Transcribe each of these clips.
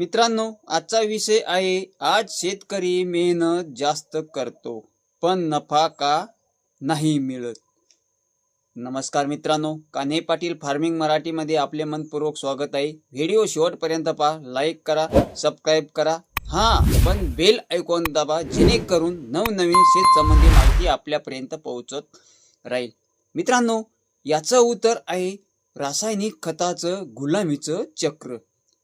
मित्रांनो आजचा विषय आहे आज शेतकरी मेहनत जास्त करतो पण नफा का नाही मिळत? नमस्कार मित्रांनो कान्हे पाटील फार्मिंग मराठीमध्ये आपले मनपूर्वक स्वागत आहे. व्हिडिओ शेवटपर्यंत पहा लाईक करा सबस्क्राईब करा. हा पण बेल ऐकून दाबा जेणेकरून नवनवीन शेत संबंधी माहिती आपल्यापर्यंत पोहोचत राहील. मित्रांनो याचं उत्तर आहे रासायनिक खताचं गुलामीचं चक्र.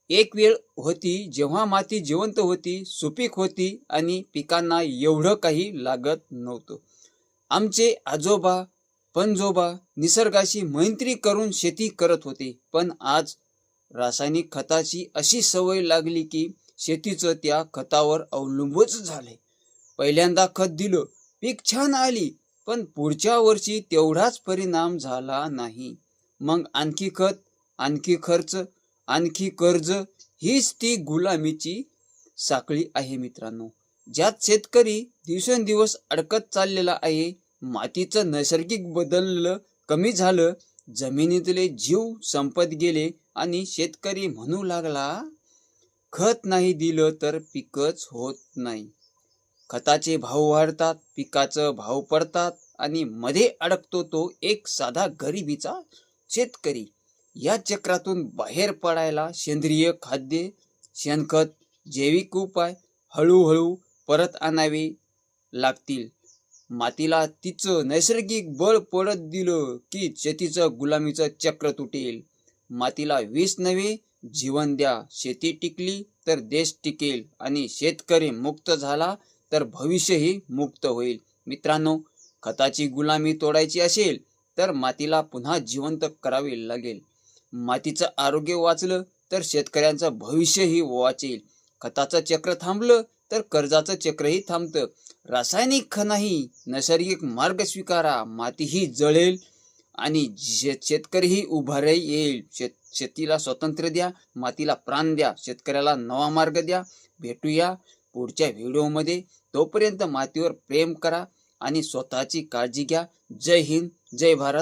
एक वेळ होती जेव्हा माती जिवंत होती सुपीक होती आणि पिकांना एवढं काही लागत नव्हतं. आमचे आजोबा पणजोबा निसर्गाशी मैत्री करून शेती करत होते पण आज रासायनिक खताची अशी सवय लागली की शेतीचं त्या खतावर अवलंबूच झाले पहिल्यांदा खत दिलं पीक छान आली पण पुढच्या वर्षी तेवढाच परिणाम झाला नाही. मग आणखी खत आणखी खर्च आणखी कर्ज हीच ती गुलामीची साखळी आहे मित्रांनो. ज्यात शेतकरी दिवसेंदिवस अडकत चाललेला आहे मातीचं नैसर्गिक बदललं कमी झालं जमिनीतले जीव संपत गेले आणि शेतकरी म्हणू लागला खत नाही दिलं तर पिकच होत नाही. खताचे भाव वाढतात पिकाचं भाव पडतात आणि मध्ये अडकतो तो एक साधा गरिबीचा शेतकरी. या चक्रातून बाहेर पडायला सेंद्रिय खाद्य शेणखत जैविक उपाय हळूहळू परत आणावे लागतील. मातीला तिचं नैसर्गिक बळ पडत दिलं की शेतीचं गुलामीचं चक्र तुटेल. मातीला वीस नव्हे जीवन द्या. शेती टिकली तर देश टिकेल आणि शेतकरी मुक्त झाला तर भविष्यही मुक्त होईल. मित्रांनो खताची गुलामी तोडायची असेल तर मातीला पुन्हा जिवंत करावे लागेल. मातीचं आरोग्य वाचलं तर शेतकऱ्यांचं भविष्यही वाचेल. खताचं चक्र थांबलं तर कर्जाचं चक्रही थांबतं. रासायनिक ख नैसर्गिक मार्ग स्वीकारा मातीही जळेल आणि शेत शेतकरीही उभारही येईल. शेत शेतीला स्वातंत्र्य द्या मातीला प्राण द्या शेतकऱ्याला नवा मार्ग द्या. भेटूया पुढच्या व्हिडिओमध्ये. तोपर्यंत मातीवर प्रेम करा आणि स्वतःची काळजी घ्या. जय हिंद जय भारत.